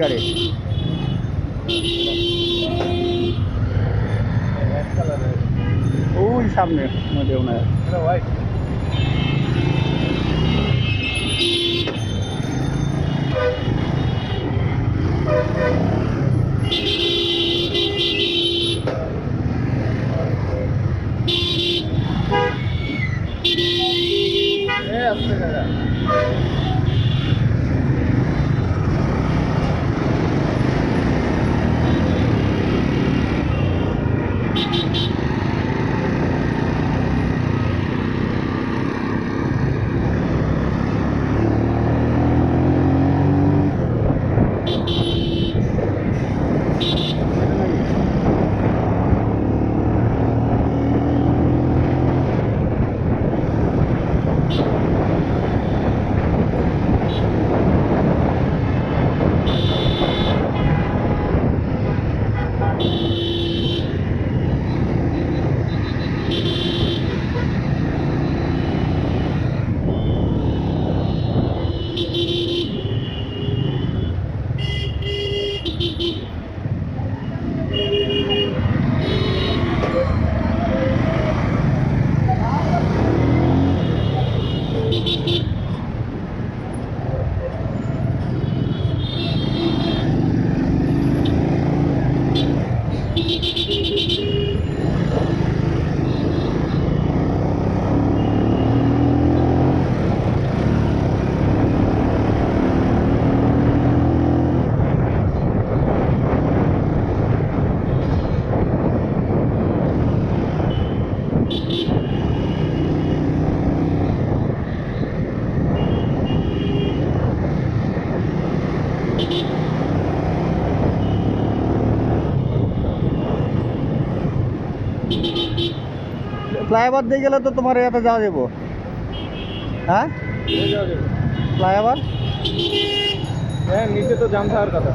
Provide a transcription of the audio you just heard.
গাড়ি। ওই সামনে মধ্যে ওনার Thank you. Beep, beep, beep. Flyover দিয়ে গেলে তো তোমার এতে যাওয়া যাব। হ্যাঁ? ফ্লাইওভার? হ্যাঁ নিচে তো জাম থাকার কথা।